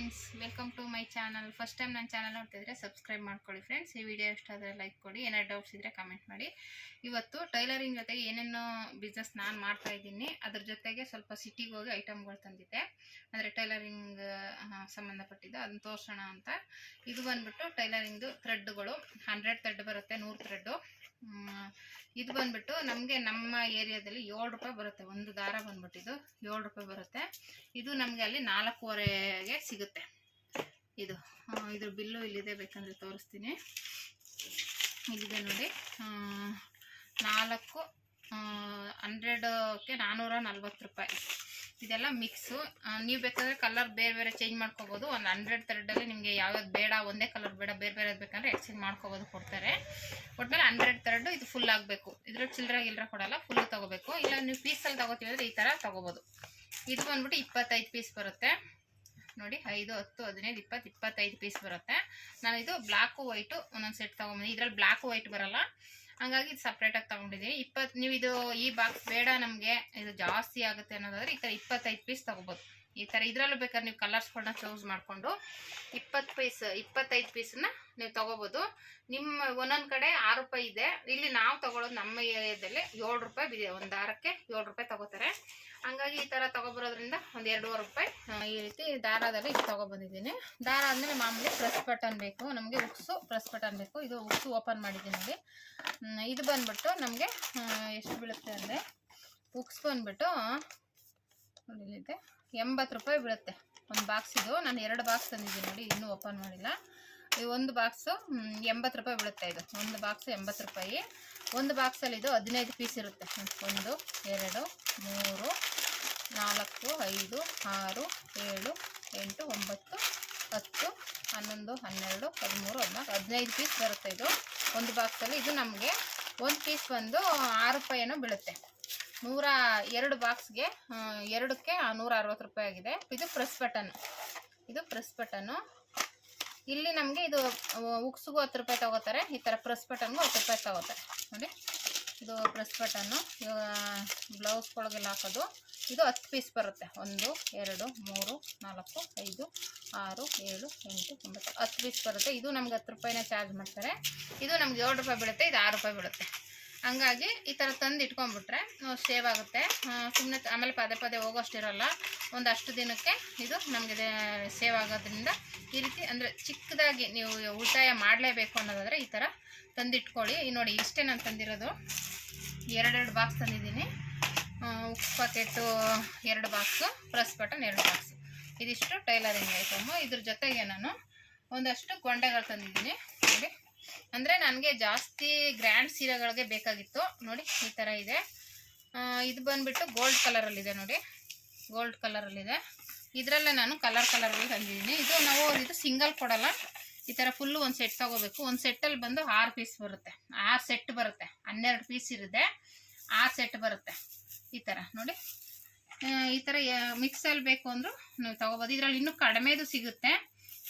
Friends welcome to my channel first time ನನ್ನ channel ನೋಡ್ತಿದ್ರೆ subscribe ಮಾಡ್ಕೊಳ್ಳಿ ಫ್ರೆಂಡ್ಸ್ ಈ ವಿಡಿಯೋ ಇಷ್ಟ ಆದರೆ ಲೈಕ್ ಕೊಡಿ, ಏನಾದ್ರು ಡೌಟ್ಸ್ ಇದ್ದರೆ ಕಮೆಂಟ್ ಮಾಡಿ. ಇವತ್ತು ಟೈಲರಿಂಗ್ ಜೊತೆಗೆ ಏನೇನೋ ಬಿಸ್ನೆಸ್ ನಾನು ಮಾಡ್ತಾ ಇದ್ದೀನಿ. ಅದ್ರ ಜೊತೆಗೆ ಸ್ವಲ್ಪ ಸಿಟಿಗೆ ಹೋಗಿ ಐಟಮ್ಗಳು ತಂದಿದ್ದೆ. ಅಂದರೆ ಟೈಲರಿಂಗ್ ಸಂಬಂಧಪಟ್ಟಿದ್ದು. ಅದನ್ನ ತೋರಿಸೋಣ ಅಂತ. ಇದು ಬಂದ್ಬಿಟ್ಟು ಟೈಲರಿಂಗ್ದು ಥ್ರೆಡ್ಗಳು ಹಂಡ್ರೆಡ್ ಥ್ರೆಡ್ ಬರುತ್ತೆ, ನೂರು ಥ್ರೆಡ್ಡು ಇದು ಬಂದ್ಬಿಟ್ಟು ನಮಗೆ ನಮ್ಮ ಏರಿಯಾದಲ್ಲಿ ಏಳು ರೂಪಾಯಿ ಬರುತ್ತೆ, ಒಂದು ದಾರ ಬಂದ್ಬಿಟ್ಟು ಇದು ಏಳು ರೂಪಾಯಿ ಬರುತ್ತೆ. ಇದು ನಮಗೆ ಅಲ್ಲಿ ನಾಲ್ಕೂವರೆಗೆ ಸಿಗುತ್ತೆ. ಇದು ಇದ್ರ ಬಿಲ್ಲು ಇಲ್ಲಿದೆ ಬೇಕಂದ್ರೆ ತೋರಿಸ್ತೀನಿ. ಇಲ್ಲಿದೆ ನೋಡಿ ನಾಲ್ಕು ಹಂಡ್ರೆಡ್ಗೆ ನಾನ್ನೂರ ನಲ್ವತ್ತು ರೂಪಾಯಿ. ಇದೆಲ್ಲ ಮಿಕ್ಸು ನೀವು ಬೇಕಾದರೆ ಕಲರ್ ಬೇರೆ ಬೇರೆ ಚೇಂಜ್ ಮಾಡ್ಕೋಬೋದು. ಒಂದು ಹಂಡ್ರೆಡ್ ಥ್ರೆಡಲ್ಲಿ ನಿಮಗೆ ಯಾವ್ಯಾವ್ದು ಬೇಡ, ಒಂದೇ ಕಲರ್ ಬೇಡ, ಬೇರೆ ಬೇರೆ ಬೇಕಂದ್ರೆ ಎಕ್ಸ್ಚೇಂಜ್ ಮಾಡ್ಕೋಬೋದು ಕೊಡ್ತಾರೆ. ಮೇಲೆ ಹಂಡ್ರೆಡ್ ಥ್ರೆಡ್ ಇದು ಫುಲ್ ಆಗಬೇಕು. ಇದ್ರ ಚಿಲ್ಲರೆ ಗಿಲ್ರ ಕೊಡಲ್ಲ ಫುಲ್ ತಗೋಬೇಕು. ಇಲ್ಲ ನೀವು ಪೀಸಲ್ಲಿ ತೊಗೋತೀವಿ ಅಂದರೆ ಈ ಥರ ತೊಗೋಬೋದು. ಇದು ಬಂದ್ಬಿಟ್ಟು ಇಪ್ಪತ್ತೈದು ಪೀಸ್ ಬರುತ್ತೆ. ನೋಡಿ, ಐದು, ಹತ್ತು, ಹದಿನೈದು, ಇಪ್ಪತ್ತು, ಇಪ್ಪತ್ತೈದು ಪೀಸ್ ಬರುತ್ತೆ. ನಾನು ಇದು ಬ್ಲ್ಯಾಕು ವೈಟು ಒಂದೊಂದು ಸೆಟ್ ತೊಗೊಂಬಂದು ಇದ್ರಲ್ಲಿ ಬ್ಲ್ಯಾಕು ವೈಟ್ ಬರಲ್ಲ. ಹಂಗಾಗಿ ಇದು ಸಪ್ರೇಟಾಗಿ ತೊಗೊಂಡಿದ್ದೀನಿ ಇಪ್ಪತ್ತು ನೀವು ಇದು ಈ ಬಾಕ್ಸ್ ಬೇಡ ನಮಗೆ, ಇದು ಜಾಸ್ತಿ ಆಗುತ್ತೆ ಅನ್ನೋದಾದ್ರೆ ಈ ಥರ ಇಪ್ಪತ್ತೈದು ಪೀಸ್ ತೊಗೋಬೋದು. ಈ ಥರ ಇದರಲ್ಲೂ ಬೇಕಾದ್ರೆ ನೀವು ಕಲರ್ಸ್ಗಳನ್ನ ಚೂಸ್ ಮಾಡಿಕೊಂಡು ಇಪ್ಪತ್ತು ಪೀಸ್ ಇಪ್ಪತ್ತೈದು ಪೀಸನ್ನ ನೀವು ತೊಗೋಬೋದು. ನಿಮ್ಮ ಒಂದೊಂದು ಕಡೆ ಆರು ರೂಪಾಯಿ ಇದೆ. ಇಲ್ಲಿ ನಾವು ತಗೊಳ್ಳೋದು ನಮ್ಮ ಏರಿಯಾದಲ್ಲಿ ಏಳು ರೂಪಾಯಿ ಬಿದೆ ಒಂದು ದಾರಕ್ಕೆ ಏಳು ರೂಪಾಯಿ ತಗೋತಾರೆ. ಹಂಗಾಗಿ ಈ ಥರ ತೊಗೊಬರೋದ್ರಿಂದ ಒಂದು ಎರಡೂವರೆ ರೂಪಾಯಿ ಈ ರೀತಿ ದಾರದಲ್ಲಿ ಇದು ತೊಗೊಬಂದಿದ್ದೀನಿ. ದಾರ ಆದಮೇಲೆ ಮಾಮೂಲಿ ಪ್ರೆಸ್ ಬಟನ್ ಬೇಕು. ನಮಗೆ ಉಕ್ಸು ಪ್ರೆಸ್ ಬಟನ್ ಬೇಕು. ಇದು ಉಕ್ಸು ಓಪನ್ ಮಾಡಿದ್ದೀನಿ ಇದು ಬಂದ್ಬಿಟ್ಟು ನಮಗೆ ಎಷ್ಟು ಬೀಳುತ್ತೆ ಅಂದರೆ ಉಕ್ಸ್ ಬಂದ್ಬಿಟ್ಟು ಇಲ್ಲಿದೆ. ಎಂಬತ್ತು ರೂಪಾಯಿ ಬೀಳುತ್ತೆ. ಒಂದು ಬಾಕ್ಸ್ ಇದು. ನಾನು ಎರಡು ಬಾಕ್ಸ್ ತಂದಿದ್ದೀನಿ ನೋಡಿ, ಇನ್ನೂ ಓಪನ್ ಮಾಡಿಲ್ಲ. ಈ ಒಂದು ಬಾಕ್ಸು ಎಂಬತ್ತು ರೂಪಾಯಿ ಬೀಳುತ್ತೆ ಇದು. ಒಂದು ಬಾಕ್ಸ್ ಎಂಬತ್ತು ರೂಪಾಯಿ. ಒಂದು ಬಾಕ್ಸಲ್ಲಿ ಇದು ಹದಿನೈದು ಪೀಸ್ ಇರುತ್ತೆ. ಒಂದು, ಎರಡು, ಮೂರು, ನಾಲ್ಕು, ಐದು, ಆರು, ಏಳು, ಎಂಟು, ಒಂಬತ್ತು, ಹತ್ತು, ಹನ್ನೊಂದು, ಹನ್ನೆರಡು, ಹದಿಮೂರು, ಹದಿನಾಲ್ಕು, ಹದಿನೈದು ಪೀಸ್ ಬರುತ್ತೆ ಇದು. ಒಂದು ಬಾಕ್ಸಲ್ಲಿ ಇದು ನಮಗೆ ಒಂದು ಪೀಸ್ ಬಂದು ಆರು ರೂಪಾಯಿನೋ ಬೀಳುತ್ತೆ. ನೂರ ಎರಡು ಬಾಕ್ಸ್ಗೆ ಎರಡಕ್ಕೆ ನೂರ ಅರವತ್ತು ರೂಪಾಯಿ ಆಗಿದೆ. ಇದು ಪ್ರೆಸ್ ಬಟನ್. ಇದು ಪ್ರೆಸ್ ಬಟನ್ನು. ಇಲ್ಲಿ ನಮಗೆ ಇದು ಉಕ್ಸ್ಗೂ ಹತ್ತು ರೂಪಾಯಿ ತಗೋತಾರೆ. ಈ ಥರ ಪ್ರೆಸ್ ಬಟನ್ಗೂ ಹತ್ತು ರೂಪಾಯಿ ತೊಗೋತಾರೆ. ನೋಡಿ. ಇದು ಪ್ರೆಸ್ ಬಟನ್ನು. ಇವಾಗ ಬ್ಲೌಸ್ಗಳಿಗೆಲ್ಲ ಹಾಕೋದು. ಇದು ಹತ್ತು ಪೀಸ್ ಬರುತ್ತೆ. ಒಂದು, ಎರಡು, ಮೂರು, ನಾಲ್ಕು, ಐದು, ಆರು, ಏಳು, ಎಂಟು, ಒಂಬತ್ತು, ಹತ್ತು ಪೀಸ್ ಬರುತ್ತೆ. ಇದು ನಮ್ಗೆ ಹತ್ತು ರೂಪಾಯಿನ ಚಾರ್ಜ್ ಮಾಡ್ತಾರೆ. ಇದು ನಮ್ಗೆ ಏಳು ರೂಪಾಯಿ ಬೀಳುತ್ತೆ. ಇದು ಆರು ರೂಪಾಯಿ ಬೀಳುತ್ತೆ. ಹಂಗಾಗಿ ಈ ಥರ ತಂದು ಇಟ್ಕೊಂಡ್ಬಿಟ್ರೆ ಸೇವ್ ಆಗುತ್ತೆ. ಸುಮ್ಮನೆ ಆಮೇಲೆ ಪದೇ ಪದೇ ಹೋಗೋಷ್ಟಿರಲ್ಲ. ಒಂದಷ್ಟು ದಿನಕ್ಕೆ ಇದು ನಮಗೆ ಸೇವ್ ಆಗೋದ್ರಿಂದ ಈ ರೀತಿ ಅಂದರೆ ಚಿಕ್ಕದಾಗಿ ನೀವು ಉಳಿತಾಯ ಮಾಡಲೇಬೇಕು ಅನ್ನೋದಾದರೆ ಈ ಥರ ತಂದಿಟ್ಕೊಳ್ಳಿ. ನೋಡಿ ಇಷ್ಟೇ ನಾನು ತಂದಿರೋದು. ಎರಡೆರಡು ಬಾಕ್ಸ್ ತಂದಿದ್ದೀನಿ. ಉಪ್ಪು ಪಾಕೆಟು ಎರಡು ಬಾಕ್ಸು ಪ್ರೆಸ್ ಬಟನ್ ಎರಡು ಬಾಕ್ಸ್ ಇದಿಷ್ಟು ಟೈಲರಿಂಗ್ ಐಟಮು ಇದ್ರ ಜೊತೆಗೆ ನಾನು ಒಂದಷ್ಟು ಗೊಂಡೆಗಳು ತಂದಿದ್ದೀನಿ. ನೋಡಿ. ಅಂದರೆ ನನಗೆ ಜಾಸ್ತಿ ಗ್ರ್ಯಾಂಡ್ ಸೀರೆಗಳಿಗೆ ಬೇಕಾಗಿತ್ತು. ನೋಡಿ, ಈ ಥರ ಇದೆ. ಇದು ಬಂದುಬಿಟ್ಟು ಗೋಲ್ಡ್ ಕಲರಲ್ಲಿದೆ ನೋಡಿ. ಗೋಲ್ಡ್ ಕಲರಲ್ಲಿದೆ ಇದರಲ್ಲೇ ನಾನು ಕಲರ್ ಕಲರಲ್ಲಿ ತಂದಿದ್ದೀನಿ. ಇದು ನಾವು, ಇದು ಸಿಂಗಲ್ ಕೊಡಲ್ಲ. ಈ ಥರ ಫುಲ್ಲು ಒಂದು ಸೆಟ್ ತಗೋಬೇಕು. ಒಂದು ಸೆಟ್ಟಲ್ಲಿ ಬಂದು ಆರು ಪೀಸ್ ಬರುತ್ತೆ. ಆರು ಸೆಟ್ ಬರುತ್ತೆ. ಹನ್ನೆರಡು ಪೀಸ್ ಇರುತ್ತೆ. ಆರು ಸೆಟ್ ಬರುತ್ತೆ. ಈ ಥರ ನೋಡಿ. ಈ ಥರ ಮಿಕ್ಸಲ್ಲಿ ಬೇಕು ಅಂದರೂ ನೀವು ತಗೋಬೋದು. ಇದರಲ್ಲಿ ಇನ್ನೂ ಕಡಿಮೆದು ಸಿಗುತ್ತೆ.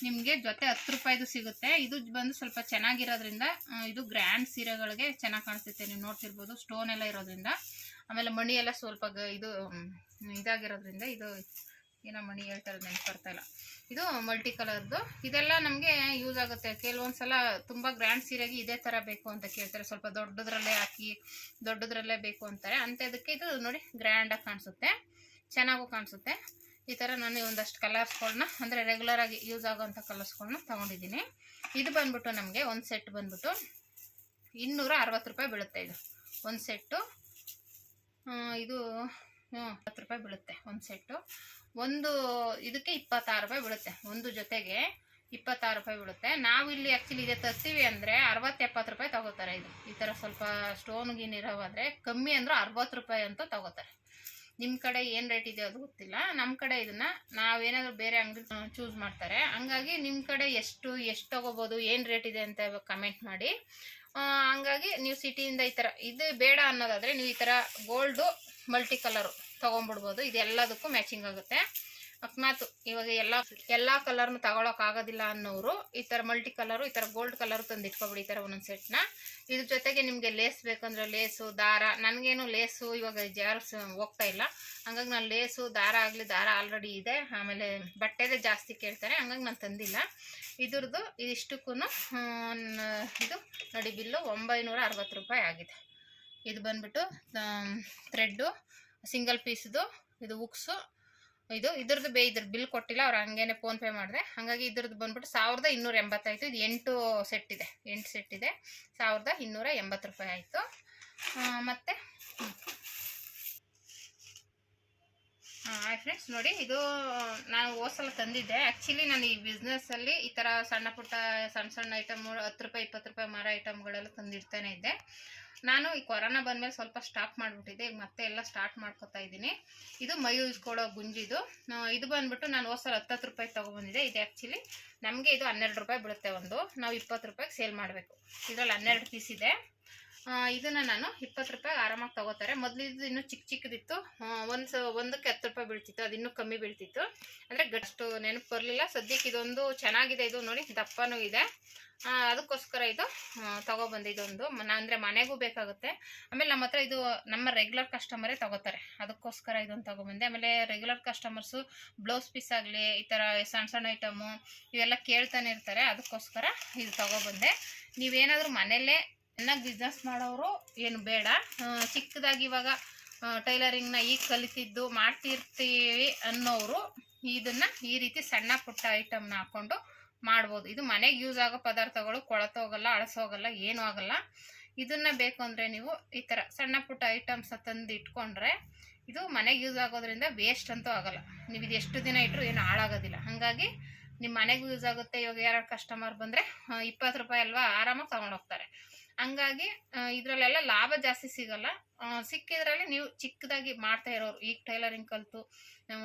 ನಿಮಗೆ ಜೊತೆ ಹತ್ತು ರೂಪಾಯಿದು ಸಿಗುತ್ತೆ. ಇದು ಬಂದು ಸ್ವಲ್ಪ ಚೆನ್ನಾಗಿರೋದ್ರಿಂದ ಇದು ಗ್ರ್ಯಾಂಡ್ ಸೀರೆಗಳಿಗೆ ಚೆನ್ನಾಗಿ ಕಾಣಿಸುತ್ತೆ. ನೀವು ನೋಡ್ತಿರ್ಬೋದು ಸ್ಟೋನ್ ಎಲ್ಲ ಇರೋದ್ರಿಂದ. ಆಮೇಲೆ ಮಣಿ ಎಲ್ಲ ಸ್ವಲ್ಪ ಇದು ಇದಾಗಿರೋದ್ರಿಂದ ಇದು ಏನೋ ಮಣಿ ಹೇಳ್ತಾರೆ ನೆನಪು ಇಲ್ಲ. ಇದು ಮಲ್ಟಿ ಕಲರ್ದು ಇದೆಲ್ಲ ನಮಗೆ ಯೂಸ್ ಆಗುತ್ತೆ. ಕೆಲವೊಂದು ಸಲ ತುಂಬ ಗ್ರ್ಯಾಂಡ್ ಸೀರೆಗೆ ಇದೇ ಥರ ಬೇಕು ಅಂತ ಕೇಳ್ತಾರೆ. ಸ್ವಲ್ಪ ದೊಡ್ಡದ್ರಲ್ಲೇ ಹಾಕಿ, ದೊಡ್ಡದ್ರಲ್ಲೇ ಬೇಕು ಅಂತಾರೆ. ಅಂಥದಕ್ಕೆ ಇದು ನೋಡಿ ಗ್ರ್ಯಾಂಡಾಗಿ ಕಾಣಿಸುತ್ತೆ. ಚೆನ್ನಾಗೂ ಕಾಣಿಸುತ್ತೆ. ಈ ಥರ ನಾನು ಒಂದಷ್ಟು ಕಲರ್ಸ್ಗಳನ್ನ ಅಂದರೆ ರೆಗ್ಯುಲರಾಗಿ ಯೂಸ್ ಆಗೋವಂಥ ಕಲರ್ಸ್ಗಳನ್ನ ತೊಗೊಂಡಿದ್ದೀನಿ. ಇದು ಬಂದ್ಬಿಟ್ಟು ನಮಗೆ ಒಂದು ಸೆಟ್ ಬಂದ್ಬಿಟ್ಟು ಇನ್ನೂರ ಅರವತ್ತು ರೂಪಾಯಿ ಬೀಳುತ್ತೆ ಇದು. ಒಂದು ಸೆಟ್ಟು ಇದು ಹತ್ತು ರೂಪಾಯಿ ಬೀಳುತ್ತೆ ಒಂದು ಸೆಟ್ಟು ಒಂದು, ಇದಕ್ಕೆ ಇಪ್ಪತ್ತಾರು ರೂಪಾಯಿ ಬೀಳುತ್ತೆ. ಒಂದು ಜೊತೆಗೆ ಇಪ್ಪತ್ತಾರು ರೂಪಾಯಿ ಬೀಳುತ್ತೆ. ನಾವು ಇಲ್ಲಿ ಆ್ಯಕ್ಚುಲಿ ಇದೆ ತರ್ತೀವಿ ಅಂದರೆ ಅರವತ್ತು ಎಪ್ಪತ್ತು ರೂಪಾಯಿ ತಗೋತಾರೆ ಇದು. ಈ ಥರ ಸ್ವಲ್ಪ ಸ್ಟೋನ್ ಗೀನ್ ಇರೋವಾದರೆ ಕಮ್ಮಿ ಅಂದರೂ ಅರವತ್ತು ರೂಪಾಯಿ ಅಂತ ತಗೋತಾರೆ. ನಿಮ್ಮ ಕಡೆ ಏನು ರೇಟ್ ಇದೆ ಅದು ಗೊತ್ತಿಲ್ಲ. ನಮ್ಮ ಕಡೆ ಇದನ್ನ ನಾವೇನಾದರೂ ಬೇರೆ ಅಂಗಡಿ ಚೂಸ್ ಮಾಡ್ತಾರೆ. ಹಂಗಾಗಿ ನಿಮ್ಮ ಕಡೆ ಎಷ್ಟು ಎಷ್ಟು ತಗೋಬೋದು, ಏನು ರೇಟ್ ಇದೆ ಅಂತ ಕಮೆಂಟ್ ಮಾಡಿ. ಹಂಗಾಗಿ ನೀವು ಸಿಟಿಯಿಂದ ಈ ಥರ ಇದು ಬೇಡ ಅನ್ನೋದಾದರೆ ನೀವು ಈ ಥರ ಗೋಲ್ಡು ಮಲ್ಟಿ ಕಲರು ತೊಗೊಂಬಿಡ್ಬೋದು ಇದೆಲ್ಲದಕ್ಕೂ ಮ್ಯಾಚಿಂಗ್ ಆಗುತ್ತೆ. ಅಕಸ್ಮಾತ್ ಇವಾಗ ಎಲ್ಲ ಎಲ್ಲ ಕಲರ್ನು ತಗೊಳಕ್ ಆಗೋದಿಲ್ಲ ಅನ್ನೋರು ಈ ಥರ ಮಲ್ಟಿ ಕಲರು ಈ ಥರ ಗೋಲ್ಡ್ ಕಲರ್ ತಂದು ಇಟ್ಕೊಬಿಡಿ ಈ ಥರ ಒಂದೊಂದು ಸೆಟ್ನ ಇದ್ರ ಜೊತೆಗೆ ನಿಮಗೆ ಲೇಸ್ ಬೇಕಂದ್ರೆ ಲೇಸು ದಾರ, ನನಗೇನು ಲೇಸು ಇವಾಗ ಜಾರ್ಸ್ ಹೋಗ್ತಾ ಇಲ್ಲ. ಹಂಗಾಗಿ ನಾನು ಲೇಸು ದಾರ ಆಗಲಿ, ದಾರ ಆಲ್ರೆಡಿ ಇದೆ. ಆಮೇಲೆ ಬಟ್ಟೆದೇ ಜಾಸ್ತಿ ಕೇಳ್ತಾರೆ. ಹಂಗಾಗಿ ನಾನು ತಂದಿಲ್ಲ. ಇದ್ರದ್ದು ಇದಿಷ್ಟಕ್ಕೂ ಇದು ನೋಡಿ ಬಿಲ್ಲು ಒಂಬೈನೂರ ಅರವತ್ತು ರೂಪಾಯಿ ಆಗಿದೆ. ಇದು ಬಂದ್ಬಿಟ್ಟು ಥ್ರೆಡ್ಡು ಸಿಂಗಲ್ ಪೀಸ್ದು ಇದು ಉಕ್ಸು ಇದು ಇದ್ರದ್ದು ಬೇ ಇದ್ರ ಬಿಲ್ ಕೊಟ್ಟಿಲ್ಲ, ಅವ್ರು ಹಂಗೇನೆ ಫೋನ್ ಪೇ ಮಾಡಿದೆ. ಹಾಗಾಗಿ ಇದ್ರದ್ದು ಬಂದ್ಬಿಟ್ಟು ಸಾವಿರದ ಇನ್ನೂರ ಎಂಬತ್ತಾಯಿತು. ಇದು ಎಂಟು ಸೆಟ್ ಇದೆ. ಎಂಟು ಸೆಟ್ ಇದೆ. ಸಾವಿರದ ಇನ್ನೂರ ಎಂಬತ್ತು ರೂಪಾಯಿ ಆಯಿತು. ಮತ್ತು? ಹಾಯ್ ಫ್ರೆಂಡ್ಸ್ ನೋಡಿ, ಇದು ನಾನು ಹೋದ್ಸಲ ತಂದಿದ್ದೆ. ಆ್ಯಕ್ಚುಲಿ ನಾನು ಈ ಬಿಸ್ನೆಸ್ಸಲ್ಲಿ ಈ ಥರ ಸಣ್ಣ ಪುಟ್ಟ, ಸಣ್ಣ ಸಣ್ಣ ಐಟಮ್ ಹತ್ತು ರೂಪಾಯಿ, ಇಪ್ಪತ್ತು ರೂಪಾಯಿ ಮಾರೋ ಐಟಮ್ಗಳೆಲ್ಲ ತಂದಿಡ್ತಾನೆ ಇದ್ದೆ. ನಾನು ಈ ಕೊರೋನಾ ಬಂದಮೇಲೆ ಸ್ವಲ್ಪ ಸ್ಟಾಪ್ ಮಾಡಿಬಿಟ್ಟಿದ್ದೆ. ಈಗ ಮತ್ತೆ ಎಲ್ಲ ಸ್ಟಾರ್ಟ್ ಮಾಡ್ಕೋತಾ ಇದ್ದೀನಿ. ಇದು ಮೈ ಉಜ್ಕೊಳ್ಳೋ ಗುಂಜಿದು. ಇದು ಬಂದ್ಬಿಟ್ಟು ನಾನು ಹೋದ್ಸಲ ಹತ್ತತ್ತು ರೂಪಾಯಿ ತೊಗೊಬಂದಿದ್ದೆ. ಇದು ಆ್ಯಕ್ಚುಲಿ ನಮಗೆ ಇದು ಹನ್ನೆರಡು ರೂಪಾಯಿ ಬೀಳುತ್ತೆ ಒಂದು. ನಾವು ಇಪ್ಪತ್ತು ರೂಪಾಯಿಗೆ ಸೇಲ್ ಮಾಡಬೇಕು. ಇದರಲ್ಲಿ ಹನ್ನೆರಡು ಪೀಸ್ ಇದೆ. ಇದನ್ನ ನಾನು ಇಪ್ಪತ್ತು ರೂಪಾಯಿ ಆರಾಮಾಗಿ ತಗೋತಾರೆ. ಮೊದಲು ಇದು ಇನ್ನೂ ಚಿಕ್ಕ ಚಿಕ್ಕದಿತ್ತು ಒಂದು ಒಂದಕ್ಕೆ ಹತ್ತು ರೂಪಾಯಿ ಬೀಳ್ತಿತ್ತು. ಅದು ಇನ್ನೂ ಕಮ್ಮಿ ಬೀಳ್ತಿತ್ತು. ಅಂದರೆ ಗಷ್ಟು ನೆನಪು ಬರಲಿಲ್ಲ. ಸದ್ಯಕ್ಕೆ ಇದೊಂದು ಚೆನ್ನಾಗಿದೆ ಇದು ನೋಡಿ, ದಪ್ಪನೂ ಇದೆ. ಅದಕ್ಕೋಸ್ಕರ ಇದು ತೊಗೊಬಂದು ಇದೊಂದು. ಅಂದರೆ ಮನೆಗೂ ಬೇಕಾಗುತ್ತೆ. ಆಮೇಲೆ ನಮ್ಮ ಇದು ನಮ್ಮ ರೆಗ್ಯುಲರ್ ಕಸ್ಟಮರೇ ತೊಗೋತಾರೆ. ಅದಕ್ಕೋಸ್ಕರ ಇದೊಂದು ತೊಗೊಬಂದೆ. ಆಮೇಲೆ ರೆಗ್ಯುಲರ್ ಕಸ್ಟಮರ್ಸು ಬ್ಲೌಸ್ ಪೀಸ್ ಆಗಲಿ, ಈ ಥರ ಸಣ್ಣ ಸಣ್ಣ ಐಟಮು ಇವೆಲ್ಲ ಕೇಳ್ತಾನೆ ಇರ್ತಾರೆ. ಅದಕ್ಕೋಸ್ಕರ ಇದು ತೊಗೊಬಂದೆ. ನೀವೇನಾದರೂ ಮನೆಯಲ್ಲೇ ಚೆನ್ನಾಗಿ ಬಿಸ್ನೆಸ್ ಮಾಡೋರು ಏನು ಬೇಡ. ಚಿಕ್ಕದಾಗಿ ಇವಾಗ ಟೈಲರಿಂಗ್ನ ಈಗ ಕಲಿತಿದ್ದು ಮಾಡ್ತಿರ್ತೀವಿ ಅನ್ನೋರು ಇದನ್ನು ಈ ರೀತಿ ಸಣ್ಣ ಪುಟ್ಟ ಐಟಮ್ನ ಹಾಕ್ಕೊಂಡು ಮಾಡ್ಬೋದು. ಇದು ಮನೆಗೆ ಯೂಸ್ ಆಗೋ ಪದಾರ್ಥಗಳು ಕೊಳತೋಗಲ್ಲ, ಅಳಸೋಗಲ್ಲ, ಏನೂ ಆಗಲ್ಲ. ಇದನ್ನ ಬೇಕು ಅಂದರೆ ನೀವು ಈ ಥರ ಸಣ್ಣ ಪುಟ್ಟ ಐಟಮ್ಸ್ ತಂದು ಇಟ್ಕೊಂಡ್ರೆ ಇದು ಮನೆಗೆ ಯೂಸ್ ಆಗೋದ್ರಿಂದ ವೇಸ್ಟ್ ಅಂತೂ ಆಗಲ್ಲ. ನೀವು ಇದು ಎಷ್ಟು ದಿನ ಇಟ್ಟರು ಏನು ಹಾಳಾಗೋದಿಲ್ಲ. ಹಾಗಾಗಿ ನಿಮ್ಮ ಮನೆಗೂ ಯೂಸ್ ಆಗುತ್ತೆ. ಇವಾಗ ಯಾರು ಕಸ್ಟಮರ್ ಬಂದರೆ ಇಪ್ಪತ್ತು ರೂಪಾಯಿ ಅಲ್ವಾ ಆರಾಮಾಗಿ ತೊಗೊಂಡೋಗ್ತಾರೆ ಹಂಗಾಗಿ ಇದರಲ್ಲೆಲ್ಲ ಲಾಭ ಜಾಸ್ತಿ ಸಿಗಲ್ಲ. ಸಿಕ್ಕಿದ್ರಲ್ಲಿ ನೀವು ಚಿಕ್ಕದಾಗಿ ಮಾಡ್ತಾ ಇರೋರು, ಈಗ ಟೈಲರಿಂಗ್ ಕಲಿತು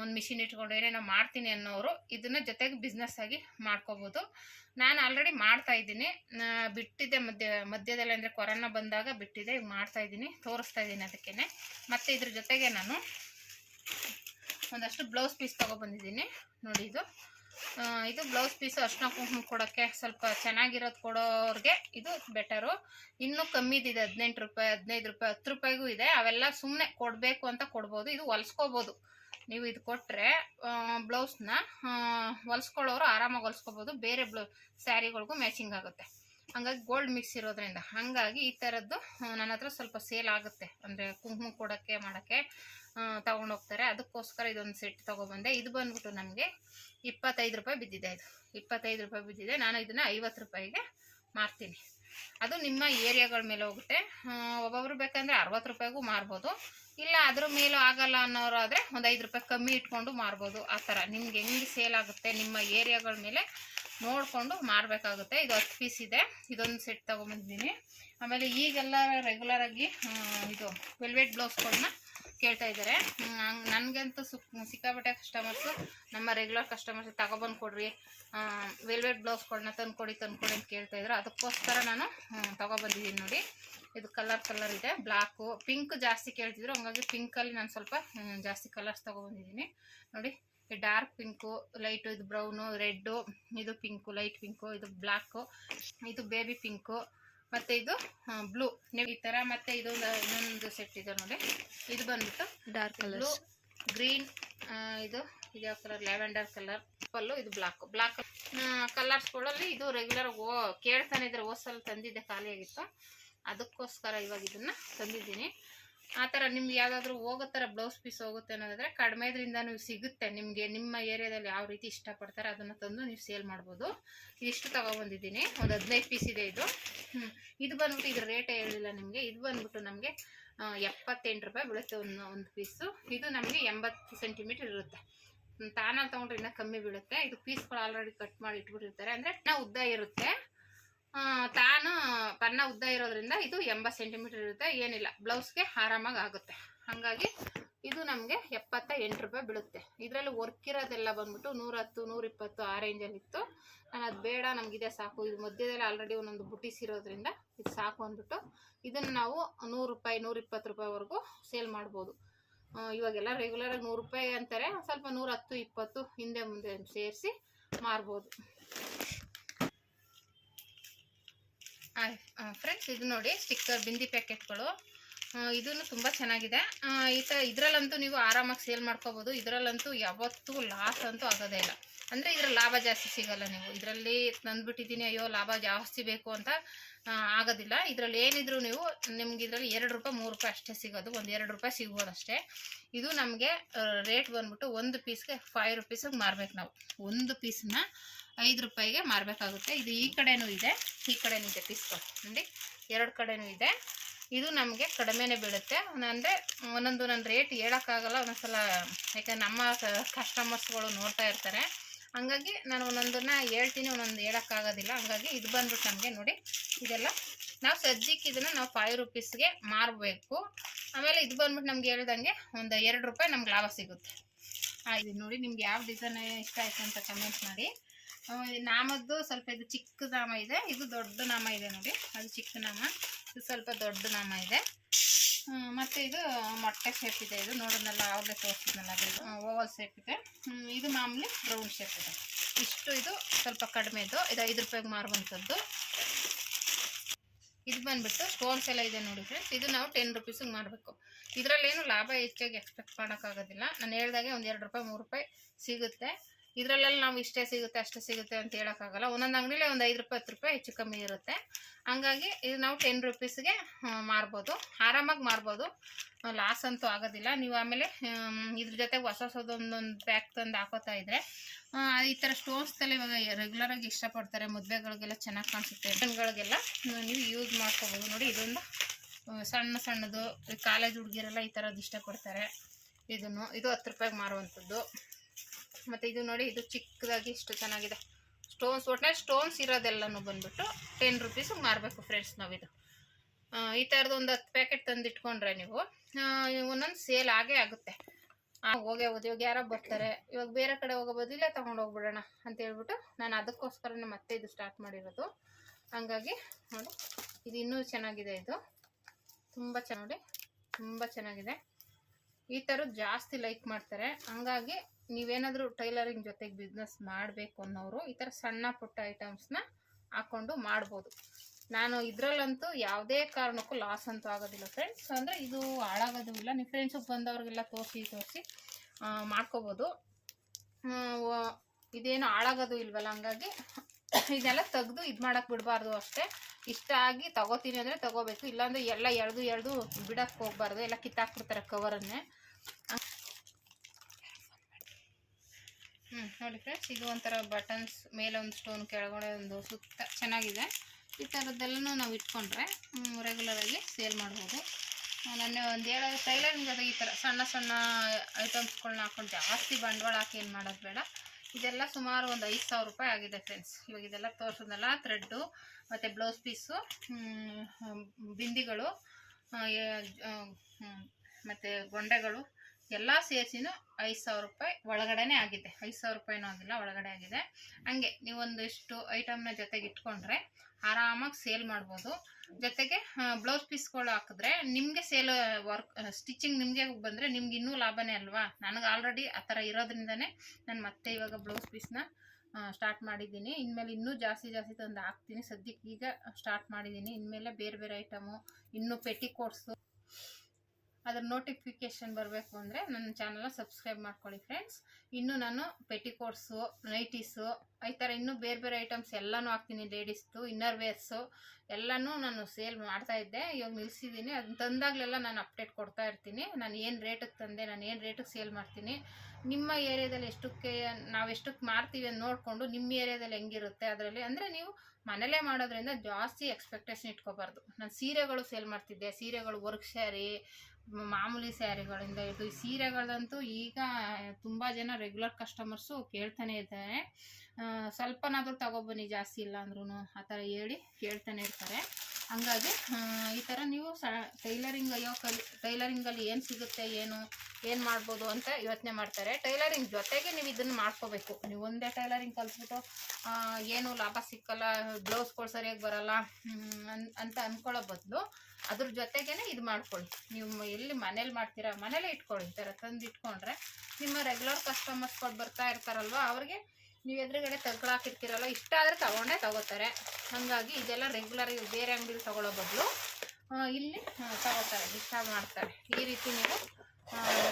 ಒಂದು ಮಿಷಿನ್ ಇಟ್ಕೊಂಡು ಏನೇನೋ ಮಾಡ್ತೀನಿ ಅನ್ನೋರು, ಇದನ್ನ ಜೊತೆಗೆ ಬಿಸ್ನೆಸ್ ಆಗಿ ಮಾಡ್ಕೋಬೋದು. ನಾನು ಆಲ್ರೆಡಿ ಮಾಡ್ತಾ ಇದ್ದೀನಿ. ಬಿಟ್ಟಿದ್ದೆ ಮಧ್ಯ, ಮಧ್ಯದಲ್ಲಿ ಅಂದರೆ ಕೊರೋನಾ ಬಂದಾಗ ಬಿಟ್ಟಿದ್ದೆ, ಈಗ ಮಾಡ್ತಾ ಇದ್ದೀನಿ, ತೋರಿಸ್ತಾ ಇದ್ದೀನಿ ಅದಕ್ಕೇನೆ. ಮತ್ತು ಇದ್ರ ಜೊತೆಗೆ ನಾನು ಒಂದಷ್ಟು ಬ್ಲೌಸ್ ಪೀಸ್ ತೊಗೊಬಂದಿದ್ದೀನಿ ನೋಡಿ ಇದು. ಇದು ಬ್ಲೌಸ್ ಪೀಸು ಅರ್ಶಿನ ಕುಂಕುಮ ಕೊಡೋಕ್ಕೆ ಸ್ವಲ್ಪ ಚೆನ್ನಾಗಿರೋದು ಕೊಡೋರಿಗೆ ಇದು ಬೆಟರು ಇನ್ನೂ ಕಮ್ಮಿದಿದೆ ಹದಿನೆಂಟು ರೂಪಾಯಿ, ಹದಿನೈದು ರೂಪಾಯಿ, ಹತ್ತು ರೂಪಾಯಿಗೂ ಇದೆ. ಅವೆಲ್ಲ ಸುಮ್ಮನೆ ಕೊಡಬೇಕು ಅಂತ ಕೊಡ್ಬೋದು. ಇದು ಹೊಲ್ಸ್ಕೋಬೋದು. ನೀವು ಇದು ಕೊಟ್ಟರೆ ಬ್ಲೌಸ್ನ ಹೊಲ್ಸ್ಕೊಳ್ಳೋರು ಆರಾಮಾಗಿ ಹೊಲ್ಸ್ಕೋಬೋದು. ಬೇರೆ ಬ್ಲೌ, ಸ್ಯಾರಿಗಳಿಗೂ ಮ್ಯಾಚಿಂಗ್ ಆಗುತ್ತೆ. ಹಂಗಾಗಿ ಗೋಲ್ಡ್ ಮಿಕ್ಸ್ ಇರೋದ್ರಿಂದ. ಹಾಗಾಗಿ ಈ ಥರದ್ದು ನನ್ನ ಸ್ವಲ್ಪ ಸೇಲ್ ಆಗುತ್ತೆ. ಅಂದರೆ ಕುಂಕುಮ ಕೊಡೋಕ್ಕೆ, ಮಾಡೋಕ್ಕೆ. ತೊಗೊಂಡೋಗ್ತಾರೆ ಅದಕ್ಕೋಸ್ಕರ ಇದೊಂದು ಸೆಟ್ ತೊಗೊಬಂದೆ. ಇದು ಬಂದ್ಬಿಟ್ಟು ನಮಗೆ ಇಪ್ಪತ್ತೈದು ರೂಪಾಯಿ ಬಿದ್ದಿದೆ ಇದು. ಇಪ್ಪತ್ತೈದು ರೂಪಾಯಿ ಬಿದ್ದಿದೆ. ನಾನು ಇದನ್ನು ಐವತ್ತು ರೂಪಾಯಿಗೆ ಮಾರ್ತೀನಿ. ಅದು ನಿಮ್ಮ ಏರಿಯಾಗಳ ಮೇಲೆ ಹೋಗುತ್ತೆ. ಒಬ್ಬೊಬ್ರು ಬೇಕಂದರೆ ಅರವತ್ತು ರೂಪಾಯಿಗೂ ಮಾರ್ಬೋದು. ಇಲ್ಲ ಅದ್ರ ಮೇಲೂ ಆಗಲ್ಲ ಅನ್ನೋರು ಆದರೆ ಒಂದು ಐದು ರೂಪಾಯಿ ಕಮ್ಮಿ ಇಟ್ಕೊಂಡು ಮಾರ್ಬೋದು. ಆ ಥರ ನಿಮ್ಗೆ ಹೆಂಗೆ ಸೇಲ್ ಆಗುತ್ತೆ ನಿಮ್ಮ ಏರಿಯಾಗಳ ಮೇಲೆ ನೋಡಿಕೊಂಡು ಮಾರಬೇಕಾಗುತ್ತೆ. ಇದು ಹತ್ತು ಪೀಸ್ ಇದೆ. ಇದೊಂದು ಸೆಟ್ ತೊಗೊಂಬಂದಿದ್ದೀನಿ ಆಮೇಲೆ ಈಗೆಲ್ಲ ರೆಗ್ಯುಲರಾಗಿ ಇದು ವೆಲ್ವೆಟ್ ಬ್ಲೌಸ್ಗಳನ್ನ ಕೇಳ್ತಾ ಇದ್ದಾರೆ ನನಗಂತೂ ಸುಕ್ ಸಿಕ್ಕಾಪಟ್ಟೆ ಕಸ್ಟಮರ್ಸು ನಮ್ಮ ರೆಗ್ಯುಲರ್ ಕಸ್ಟಮರ್ಸ್ ತಗೊಬಂದು ಕೊಡ್ರಿ. ವೆಲ್ವೆಟ್ ಬ್ಲೌಸ್ಗಳನ್ನ ತಂದುಕೊಡಿ ತಂದುಕೊಡಿ ಅಂತ ಕೇಳ್ತಾ ಇದ್ರು. ಅದಕ್ಕೋಸ್ಕರ ನಾನು ತಗೊಬಂದಿದ್ದೀನಿ ನೋಡಿ. ಇದು ಕಲರ್ ಕಲರ್ ಇದೆ. ಬ್ಲ್ಯಾಕು ಪಿಂಕ್ ಜಾಸ್ತಿ ಕೇಳ್ತಿದ್ರು. ಹಂಗಾಗಿ ಪಿಂಕಲ್ಲಿ ನಾನು ಸ್ವಲ್ಪ ಜಾಸ್ತಿ ಕಲರ್ಸ್ ತೊಗೊಬಂದಿದ್ದೀನಿ. ನೋಡಿ ಡಾರ್ಕ್ ಪಿಂಕು ಲೈಟು ಇದು ಬ್ರೌನು ರೆಡ್ಡು ಇದು ಪಿಂಕು ಲೈಟ್ ಪಿಂಕು ಇದು ಬ್ಲ್ಯಾಕು ಇದು ಬೇಬಿ ಪಿಂಕು ಮತ್ತು ಇದು ಬ್ಲೂ ನೀವು ಈ ಥರ ಮತ್ತೆ ಇದು ಇನ್ನೊಂದು ಸೆಟ್ ಇದೆ ನೋಡಿ. ಇದು ಬಂದ್ಬಿಟ್ಟು ಡಾರ್ಕ್ ಬ್ಲೂ ಗ್ರೀನ್ ಇದು ಇದು ಯಾವ ಕಲರ್ ಲ್ಯಾವೆಂಡರ್ ಕಲರ್ ಪಲ್ಲು ಇದು ಬ್ಲಾಕ್ ಬ್ಲಾಕ್ ಕಲರ್ಸ್ಗಳಲ್ಲಿ ಇದು ರೆಗ್ಯುಲರ್ ಓ ಕೇಳ್ತಾನೆ ಇದ್ರೆ ಓಸಲ್ಲಿ ತಂದಿದ್ದೆ ಖಾಲಿಯಾಗಿತ್ತು. ಅದಕ್ಕೋಸ್ಕರ ಇವಾಗ ಇದನ್ನ ತಂದಿದ್ದೀನಿ. ಆ ಥರ ನಿಮ್ಗೆ ಯಾವುದಾದ್ರೂ ಹೋಗೋ ಥರ ಬ್ಲೌಸ್ ಪೀಸ್ ಹೋಗುತ್ತೆ ಅನ್ನೋದಾದ್ರೆ ಕಡಿಮೆದ್ರಿಂದ ನೀವು ಸಿಗುತ್ತೆ. ನಿಮಗೆ ನಿಮ್ಮ ಏರಿಯಾದಲ್ಲಿ ಯಾವ ರೀತಿ ಇಷ್ಟಪಡ್ತಾರೆ ಅದನ್ನು ತಂದು ನೀವು ಸೇಲ್ ಮಾಡ್ಬೋದು. ಇಷ್ಟು ತಗೊಬಂದಿದ್ದೀನಿ. ಒಂದು ಹದಿನೈದು ಪೀಸ್ ಇದೆ ಇದು. ಇದು ಬಂದ್ಬಿಟ್ಟು ಇದ್ರ ರೇಟೇ ಹೇಳಿಲ್ಲ ನಿಮಗೆ. ಇದು ಬಂದ್ಬಿಟ್ಟು ನಮಗೆ ಎಪ್ಪತ್ತೆಂಟು ರೂಪಾಯಿ ಬೀಳುತ್ತೆ ಒಂದು ಒಂದು ಪೀಸು ಇದು ನಮಗೆ ಎಂಬತ್ತು ಸೆಂಟಿಮೀಟರ್ ಇರುತ್ತೆ. ತಾನಲ್ಲಿ ತೊಗೊಂಡ್ರೆ ಇನ್ನೂ ಕಮ್ಮಿ ಬೀಳುತ್ತೆ. ಇದು ಪೀಸ್ಗಳು ಆಲ್ರೆಡಿ ಕಟ್ ಮಾಡಿ ಇಟ್ಬಿಟ್ಟಿರ್ತಾರೆ. ಅಂದರೆ ನಾವು ಉದ್ದ ಇರುತ್ತೆ. ತಾನು ಪನ್ನ ಉದ್ದ ಇರೋದ್ರಿಂದ ಇದು ಎಂಬತ್ತು ಸೆಂಟಿಮೀಟರ್ ಇರುತ್ತೆ, ಏನಿಲ್ಲ. ಬ್ಲೌಸ್ಗೆ ಆರಾಮಾಗಿ ಆಗುತ್ತೆ. ಹಾಗಾಗಿ ಇದು ನಮಗೆ ಎಪ್ಪತ್ತ ಎಂಟು ರೂಪಾಯಿ ಬೀಳುತ್ತೆ. ಇದರಲ್ಲಿ ವರ್ಕ್ ಇರೋದೆಲ್ಲ ಬಂದ್ಬಿಟ್ಟು ನೂರತ್ತು, ನೂರಿಪ್ಪತ್ತು ಆ ರೇಂಜಲ್ಲಿ ಇತ್ತು. ನಾನು ಅದು ಬೇಡ, ನಮಗಿದೆ ಸಾಕು. ಇದು ಮಧ್ಯದಲ್ಲಿ ಆಲ್ರೆಡಿ ಒಂದೊಂದು ಬುಟೀಸ್ ಇರೋದ್ರಿಂದ ಇದು ಸಾಕು ಅಂದ್ಬಿಟ್ಟು ಇದನ್ನು ನಾವು ನೂರು ರೂಪಾಯಿ, ನೂರಿಪ್ಪತ್ತು ರೂಪಾಯಿವರೆಗೂ ಸೇಲ್ ಮಾಡ್ಬೋದು. ಇವಾಗೆಲ್ಲ ರೆಗ್ಯುಲರಾಗಿ ನೂರು ರೂಪಾಯಿ ಅಂತಾರೆ. ಸ್ವಲ್ಪ ನೂರ ಹತ್ತು ಇಪ್ಪತ್ತು ಹಿಂದೆ ಮುಂದೆ ಸೇರಿಸಿ ಮಾರ್ಬೋದು. ಫ್ರೆಂಡ್ಸ್ ಇದು ನೋಡಿ ಸ್ಟಿಕ್ಕರ್ ಬಿಂದಿ ಪ್ಯಾಕೆಟ್ಗಳು ಇದನ್ನು ತುಂಬ ಚೆನ್ನಾಗಿದೆ. ಈ ಥರ ಇದರಲ್ಲಂತೂ ನೀವು ಆರಾಮಾಗಿ ಸೇಲ್ ಮಾಡ್ಕೋಬೋದು. ಇದರಲ್ಲಂತೂ ಯಾವತ್ತೂ ಲಾಸ್ ಅಂತೂ ಆಗೋದೇ ಇಲ್ಲ. ಅಂದರೆ ಇದರ ಲಾಭ ಜಾಸ್ತಿ ಸಿಗಲ್ಲ ನೀವು. ಇದರಲ್ಲಿ ತಂದುಬಿಟ್ಟಿದ್ದೀನಿ, ಅಯ್ಯೋ ಲಾಭ ಜಾಸ್ತಿ ಬೇಕು ಅಂತ ಆಗೋದಿಲ್ಲ. ಇದರಲ್ಲಿ ಏನಿದ್ರು ನೀವು, ನಿಮ್ಗೆ ಇದರಲ್ಲಿ ಎರಡು ರೂಪಾಯಿ, ಮೂರು ರೂಪಾಯಿ ಅಷ್ಟೇ ಸಿಗೋದು. ಒಂದು ಎರಡು ರೂಪಾಯಿ ಸಿಗ್ಬೋದು ಅಷ್ಟೇ. ಇದು ನಮಗೆ ರೇಟ್ ಬಂದ್ಬಿಟ್ಟು ಒಂದು ಪೀಸ್ಗೆ ಫೈವ್ ರುಪೀಸಿಗೆ ಮಾರ್ಬೇಕು ನಾವು. ಒಂದು ಪೀಸನ್ನ ಐದು ರೂಪಾಯಿಗೆ ಮಾರಬೇಕಾಗುತ್ತೆ. ಇದು ಈ ಕಡೆನೂ ಇದೆ, ಈ ಕಡೆನೂ ಇದೆ. ಪೀಸ್ಗಳು ನೋಡಿ. ಎರಡು ಕಡೆನೂ ಇದೆ. ಇದು ನಮಗೆ ಕಡಿಮೆನೇ ಬೀಳುತ್ತೆ. ಅಂದರೆ ಒಂದೊಂದು ನನ್ನ ರೇಟ್ ಹೇಳೋಕ್ಕಾಗಲ್ಲ, ಒಂದೊಂದ್ಸಲ ಯಾಕಂದ್ರೆ ನಮ್ಮ ಕಸ್ಟಮರ್ಸ್ಗಳು ನೋಡ್ತಾ ಇರ್ತಾರೆ. ಹಂಗಾಗಿ ನಾನು ಒಂದೊಂದನ್ನ ಹೇಳ್ತೀನಿ, ಒಂದೊಂದು ಹೇಳೋಕ್ಕಾಗೋದಿಲ್ಲ. ಹಂಗಾಗಿ ಇದು ಬಂದ್ಬಿಟ್ಟು ನಮಗೆ ನೋಡಿ, ಇದೆಲ್ಲ ನಾವು ಸಜ್ಜಿಗೆ ಇದನ್ನು ನಾವು ಫೈವ್ ರುಪೀಸ್ಗೆ ಮಾರಬೇಕು. ಆಮೇಲೆ ಇದು ಬಂದ್ಬಿಟ್ಟು ನಮ್ಗೆ ಹೇಳ್ದಂಗೆ ಒಂದು ಎರಡು ರೂಪಾಯಿ ನಮ್ಗೆ ಲಾಭ ಸಿಗುತ್ತೆ. ಆಯ್ತು ನೋಡಿ ನಿಮ್ಗೆ ಯಾವ ಡಿಸೈನ್ ಇಷ್ಟ ಆಯ್ತು ಅಂತ ಕಮೆಂಟ್ ಮಾಡಿ. ನಾಮದ್ದು ಸ್ವಲ್ಪ ಇದು ಚಿಕ್ಕ ನಾಮ ಇದೆ. ಇದು ದೊಡ್ಡ ನಾಮ ಇದೆ ನೋಡಿ. ಅದು ಚಿಕ್ಕ ನಾಮ. ಇದು ಸ್ವಲ್ಪ ದೊಡ್ಡ ನಾಮ ಇದೆ. ಮತ್ತು ಇದು ಮೊಟ್ಟೆ ಶೇಪ್ ಇದೆ. ಇದು ನೋಡೋದನ್ನೆಲ್ಲ ಆವಾಗಲೇ ತೋರಿಸಿದ್ನಲ್ಲ ಅದು. ಓವಲ್ ಶೇಪ್ ಇದೆ. ಇದು ಮಾಮೂಲಿ ರೌಂಡ್ ಶೇಪ್ ಇದೆ. ಇಷ್ಟು ಇದು ಸ್ವಲ್ಪ ಕಡಿಮೆ ಇದು. ಐದು ರೂಪಾಯಿಗೆ ಮಾರುವಂಥದ್ದು. ಇದು ಬಂದ್ಬಿಟ್ಟು ಸ್ಟೋನ್ಸ್ ಎಲ್ಲ ಇದೆ ನೋಡಿ ಫ್ರೆಂಡ್ಸ್ ಇದು ನಾವು ಟೆನ್ ರುಪೀಸಿಗೆ ಮಾಡಬೇಕು ಇದರಲ್ಲೇನು ಲಾಭ ಹೆಚ್ಚಾಗಿ ಎಕ್ಸ್ಪೆಕ್ಟ್ ಮಾಡೋಕ್ಕಾಗೋದಿಲ್ಲ. ನಾನು ಹೇಳ್ದಾಗೆ ಒಂದು ಎರಡು ರೂಪಾಯಿ, ಮೂರು ರೂಪಾಯಿ ಸಿಗುತ್ತೆ. ಇದರಲ್ಲೆಲ್ಲ ನಾವು ಇಷ್ಟೇ ಸಿಗುತ್ತೆ ಅಷ್ಟೇ ಸಿಗುತ್ತೆ ಅಂತ ಹೇಳೋಕ್ಕಾಗಲ್ಲ ಒಂದೊಂದು ಅಂಗಡಿಲಿ ಒಂದು ಐದು ರೂಪಾಯಿ ಹತ್ತು ರೂಪಾಯಿ ಹೆಚ್ಚು ಕಮ್ಮಿ ಇರುತ್ತೆ. ಹಂಗಾಗಿ ಇದು ನಾವು ಟೆನ್ ರುಪೀಸ್ಗೆ ಮಾರ್ಬೋದು. ಆರಾಮಾಗಿ ಮಾರ್ಬೋದು. ಲಾಸ್ ಅಂತೂ ಆಗೋದಿಲ್ಲ. ನೀವು ಆಮೇಲೆ ಆಮ್, ಇದ್ರ ಜೊತೆಗೆ ಹೊಸ ಹೊಸದೊಂದೊಂದು ಪ್ಯಾಕ್ ತಂದು ಹಾಕೋತಾ ಇದ್ರೆ ಈ ಥರ ಸ್ಟೋನ್ಸ್ದಲ್ಲಿ ಇವಾಗ ರೆಗ್ಯುಲರಾಗಿ ಇಷ್ಟಪಡ್ತಾರೆ. ಮದುವೆಗಳಿಗೆಲ್ಲ ಚೆನ್ನಾಗಿ ಕಾಣಿಸುತ್ತೆ. ಗಳಿಗೆಲ್ಲ ನೀವು ಯೂಸ್ ಮಾಡ್ಕೋಬೋದು. ನೋಡಿ ಇದೊಂದು ಸಣ್ಣ ಸಣ್ಣದು ಕಾಲೇಜ್ ಹುಡುಗಿರೆಲ್ಲ ಈ ಥರದ್ದು ಇಷ್ಟಪಡ್ತಾರೆ. ಇದನ್ನು ಇದು ಹತ್ತು ರೂಪಾಯಿಗೆ ಮಾರುವಂಥದ್ದು. ಮತ್ತು ಇದು ನೋಡಿ, ಇದು ಚಿಕ್ಕದಾಗಿ ಇಷ್ಟು ಚೆನ್ನಾಗಿದೆ. ಸ್ಟೋನ್ಸ್ ಒಟ್ಟಿನಲ್ಲಿ ಸ್ಟೋನ್ಸ್ ಇರೋದೆಲ್ಲನೂ ಬಂದ್ಬಿಟ್ಟು ಟೆನ್ ರುಪೀಸಿಗೆ ಮಾರಬೇಕು ಫ್ರೆಂಡ್ಸ್ ನಾವಿದು. ಈ ಥರದ್ದು ಒಂದು ಹತ್ತು ಪ್ಯಾಕೆಟ್ ತಂದಿಟ್ಕೊಂಡ್ರೆ ನೀವು ಒಂದೊಂದು ಸೇಲ್ ಆಗೇ ಆಗುತ್ತೆ. ಹೋಗೇ ಹೋದ್ ಇವಾಗ ಯಾರೋ ಬರ್ತಾರೆ. ಇವಾಗ ಬೇರೆ ಕಡೆ ಹೋಗೋ ಬದಲೇ ತೊಗೊಂಡು ಹೋಗ್ಬಿಡೋಣ ಅಂತ ಹೇಳ್ಬಿಟ್ಟು ನಾನು ಅದಕ್ಕೋಸ್ಕರನೇ ಮತ್ತೆ ಇದು ಸ್ಟಾರ್ಟ್ ಮಾಡಿರೋದು. ಹಂಗಾಗಿ ನೋಡಿ, ಇದು ಇನ್ನೂ ಚೆನ್ನಾಗಿದೆ ಇದು. ತುಂಬ ಚೆನ್ನಾಗಿ ತುಂಬ ಚೆನ್ನಾಗಿದೆ. ಈ ಥರದ್ದು ಜಾಸ್ತಿ ಲೈಕ್ ಮಾಡ್ತಾರೆ. ಹಂಗಾಗಿ ನೀವೇನಾದರೂ ಟೈಲರಿಂಗ್ ಜೊತೆಗೆ ಬಿಸ್ನೆಸ್ ಮಾಡಬೇಕು ಅನ್ನೋರು ಈ ಥರ ಸಣ್ಣ ಪುಟ್ಟ ಐಟಮ್ಸ್ನ ಹಾಕ್ಕೊಂಡು ಮಾಡ್ಬೋದು. ನಾನು ಇದರಲ್ಲಂತೂ ಯಾವುದೇ ಕಾರಣಕ್ಕೂ ಲಾಸ್ ಅಂತೂ ಆಗೋದಿಲ್ಲ ಫ್ರೆಂಡ್ಸ್ ಅಂದರೆ ಇದು ಹಾಳಾಗೋದು ಇಲ್ಲ. ನೀವು ಫ್ರೆಂಡ್ಸಿಗೆ ಬಂದವ್ರಿಗೆಲ್ಲ ತೋರಿಸಿ ತೋರಿಸಿ ಮಾಡ್ಕೋಬೋದು. ಇದೇನು ಹಾಳಾಗೋದು ಇಲ್ವಲ್ಲ ಹಂಗಾಗಿ ಇದೆಲ್ಲ ತೆಗೆದು ಇದು ಮಾಡೋಕ್ಕೆ ಬಿಡಬಾರ್ದು ಅಷ್ಟೇ. ಇಷ್ಟ ಆಗಿ ತಗೋತೀನಿ ಅಂದರೆ ತಗೋಬೇಕು. ಇಲ್ಲಾಂದರೆ ಎಲ್ಲ ಎಳೆದು ಎಳೆದು ಬಿಡಕ್ಕೆ ಹೋಗ್ಬಾರ್ದು. ಎಲ್ಲ ಕಿತ್ತಾಕ್ಬಿಡ್ತಾರೆ ಕವರನ್ನೇ ಹ್ಞೂ ನೋಡಿ ಫ್ರೆಂಡ್ಸ್ ಇದು ಒಂಥರ ಬಟನ್ಸ್ ಮೇಲೆ ಒಂದು ಸ್ಟೋನ್ ಕೆಳಗಡೆ ಒಂದು ಸುತ್ತ ಚೆನ್ನಾಗಿದೆ. ಈ ಥರದ್ದೆಲ್ಲನೂ ನಾವು ಇಟ್ಕೊಂಡ್ರೆ ರೆಗ್ಯುಲರಾಗಿ ಸೇಲ್ ಮಾಡ್ಬೋದು. ನನ್ನ ಒಂದು ಹೇಳೋ ಟೈಲರಿಂಗ್ ಅದು ಈ ಥರ ಸಣ್ಣ ಸಣ್ಣ ಐಟಮ್ಸ್ಗಳನ್ನ ಹಾಕೊಂಡು ಜಾಸ್ತಿ ಬಂಡವಾಳ ಹಾಕಿ ಏನು ಮಾಡೋದು ಬೇಡ. ಇದೆಲ್ಲ ಸುಮಾರು ಒಂದು ಐದು ಸಾವಿರ ರೂಪಾಯಿ ಆಗಿದೆ ಫ್ರೆಂಡ್ಸ್ ಇವಾಗ ಇದೆಲ್ಲ ತೋರಿಸೋದಲ್ಲ ಥ್ರೆಡ್ಡು ಮತ್ತು ಬ್ಲೌಸ್ ಪೀಸು ಬಿಂದಿಗಳು ಮತ್ತು ಗೊಂಡೆಗಳು, ಎಲ್ಲ ಸೇರಿಸಿನೂ ಐದು ಸಾವಿರ ರೂಪಾಯಿ ಒಳಗಡೆನೇ ಆಗಿದೆ. ಐದು ಸಾವಿರ ರೂಪಾಯಿನೂ ಆಗಿಲ್ಲ, ಒಳಗಡೆ ಆಗಿದೆ. ಹಂಗೆ ನೀವು ಒಂದಿಷ್ಟು ಐಟಮ್ನ ಜೊತೆಗೆ ಇಟ್ಕೊಂಡ್ರೆ ಆರಾಮಾಗಿ ಸೇಲ್ ಮಾಡ್ಬೋದು. ಜೊತೆಗೆ ಬ್ಲೌಸ್ ಪೀಸ್ಗಳು ಹಾಕಿದ್ರೆ ನಿಮಗೆ ಸೇಲ್, ವರ್ಕ್ ಸ್ಟಿಚಿಂಗ್ ನಿಮಗೆ ಬಂದರೆ ನಿಮ್ಗೆ ಇನ್ನೂ ಲಾಭನೇ ಅಲ್ವಾ? ನನಗೆ ಆಲ್ರೆಡಿ ಆ ಥರ ಇರೋದ್ರಿಂದನೇ ನಾನು ಮತ್ತೆ ಇವಾಗ ಬ್ಲೌಸ್ ಪೀಸ್ನ ಸ್ಟಾರ್ಟ್ ಮಾಡಿದ್ದೀನಿ. ಇನ್ಮೇಲೆ ಇನ್ನೂ ಜಾಸ್ತಿ ಜಾಸ್ತಿ ತಂದು ಹಾಕ್ತೀನಿ. ಸದ್ಯಕ್ಕೆ ಈಗ ಸ್ಟಾರ್ಟ್ ಮಾಡಿದ್ದೀನಿ. ಇನ್ಮೇಲೆ ಬೇರೆ ಬೇರೆ ಐಟಮು ಇನ್ನೂ ಪೆಟಿ ಕೋರ್ಸು ಅದ್ರ ನೋಟಿಫಿಕೇಶನ್ ಬರಬೇಕು ಅಂದರೆ ನನ್ನ ಚಾನಲ್ನ ಸಬ್ಸ್ಕ್ರೈಬ್ ಮಾಡ್ಕೊಳ್ಳಿ ಫ್ರೆಂಡ್ಸ್ ಇನ್ನು ನಾನು ಪೆಟಿಕೋಟ್ಸು ನೈಟೀಸು ಈ ಥರ ಇನ್ನೂ ಬೇರೆ ಬೇರೆ ಐಟಮ್ಸ್ ಎಲ್ಲನೂ ಹಾಕ್ತೀನಿ ಲೇಡೀಸ್ದು ಇನ್ನರ್ ವೇರ್ಸು ಎಲ್ಲನೂ ನಾನು ಸೇಲ್ ಮಾಡ್ತಾ ಇದ್ದೆ. ಇವಾಗ ನಿಲ್ಲಿಸಿದ್ದೀನಿ ಅದನ್ನ ತಂದಾಗಲೆಲ್ಲ ನಾನು ಅಪ್ಡೇಟ್ ಕೊಡ್ತಾ ಇರ್ತೀನಿ. ನಾನು ಏನು ರೇಟಿಗೆ ತಂದೆ, ನಾನು ಏನು ರೇಟಿಗೆ ಸೇಲ್ ಮಾಡ್ತೀನಿ. ನಿಮ್ಮ ಏರಿಯಾದಲ್ಲಿ ಎಷ್ಟಕ್ಕೆ, ನಾವು ಎಷ್ಟಕ್ಕೆ ಮಾರ್ತೀವಿ ಅಂತ ನೋಡಿಕೊಂಡು ನಿಮ್ಮ ಏರಿಯಾದಲ್ಲಿ ಹೆಂಗಿರುತ್ತೆ ಅದರಲ್ಲಿ. ಅಂದರೆ ನೀವು ಮನೇಲೇ ಮಾಡೋದ್ರಿಂದ ಜಾಸ್ತಿ ಎಕ್ಸ್ಪೆಕ್ಟೇಷನ್ ಇಟ್ಕೋಬಾರ್ದು. ನಾನು ಸೀರೆಗಳು ಸೇಲ್ ಮಾಡ್ತಿದ್ದೆ. ಸೀರೆಗಳು ವರ್ಕ್ ಸ್ಯಾರಿ ಮಾಮೂಲಿ ಸ್ಯಾರಿಗಳಿಂದ ಇದು ಸೀರೆಗಳಂತೂ ಈಗ ತುಂಬ ಜನ ರೆಗ್ಯುಲರ್ ಕಸ್ಟಮರ್ಸು ಕೇಳ್ತಾನೆ ಇದ್ದಾರೆ. ಸ್ವಲ್ಪನಾದರೂ ತಗೊಬನ್ನಿ, ಜಾಸ್ತಿ ಇಲ್ಲ ಅಂದ್ರೂ ಆ ಥರ ಹೇಳಿ ಕೇಳ್ತಾನೆ ಇರ್ತಾರೆ. ಹಂಗಾಗಿ ಈ ಥರ ನೀವು ಸ, ಟೈಲರಿಂಗ್ ಅಯ್ಯೋ ಕಲಿ, ಟೈಲರಿಂಗಲ್ಲಿ ಏನು ಸಿಗುತ್ತೆ, ಏನು ಏನು ಮಾಡ್ಬೋದು ಅಂತ ಯೋಚನೆ ಮಾಡ್ತಾರೆ. ಟೈಲರಿಂಗ್ ಜೊತೆಗೆ ನೀವು ಇದನ್ನು ಮಾಡ್ಕೋಬೇಕು. ನೀವು ಒಂದೇ ಟೈಲರಿಂಗ್ ಕಲಿಸ್ಬಿಟ್ಟು ಏನು ಲಾಭ ಸಿಕ್ಕಲ್ಲ, ಬ್ಲೌಸ್ಗಳು ಸರಿಯಾಗಿ ಬರಲ್ಲ ಅಂತ ಅಂದ್ಕೊಳ್ಳೋ ಬದಲು ಅದ್ರ ಜೊತೆಗೇನೆ ಇದು ಮಾಡ್ಕೊಳ್ಳಿ. ನೀವು ಎಲ್ಲಿ ಮನೇಲಿ ಮಾಡ್ತೀರಾ, ಮನೇಲೇ ಇಟ್ಕೊಳ್ಳಿ. ಈ ಥರ ತಂದು ಇಟ್ಕೊಂಡ್ರೆ ನಿಮ್ಮ ರೆಗ್ಯುಲರ್ ಕಸ್ಟಮರ್ಸ್ಗಳು ಬರ್ತಾ ಇರ್ತಾರಲ್ವ, ಅವ್ರಿಗೆ ನೀವು ಎದುರುಗಡೆ ತಗೊಳಾಕಿರ್ತೀರಲ್ಲ ಇಷ್ಟ ಆದರೆ ತಗೊಂಡೇ ತಗೋತಾರೆ. ಹಾಗಾಗಿ ಇದೆಲ್ಲ ರೆಗ್ಯುಲರ್ ಬೇರೆ ಅಂಗಡಿಲಿ ತಗೊಳ್ಳೋ ಬದಲು ಇಲ್ಲಿ ತಗೋತಾರೆ ಇಷ್ಟ ಮಾಡ್ತಾರೆ. ಈ ರೀತಿ ನೀವು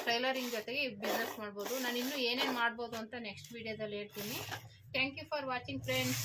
ಟೈಲರಿಂಗ್ ಜೊತೆಗೆ ಬಿಸ್ನೆಸ್ ಮಾಡ್ಬೋದು. ನಾನು ಇನ್ನೂ ಏನೇನು ಮಾಡ್ಬೋದು ಅಂತ ನೆಕ್ಸ್ಟ್ ವೀಡಿಯೋದಲ್ಲಿ ಹೇಳ್ತೀನಿ. Thank you for watching friends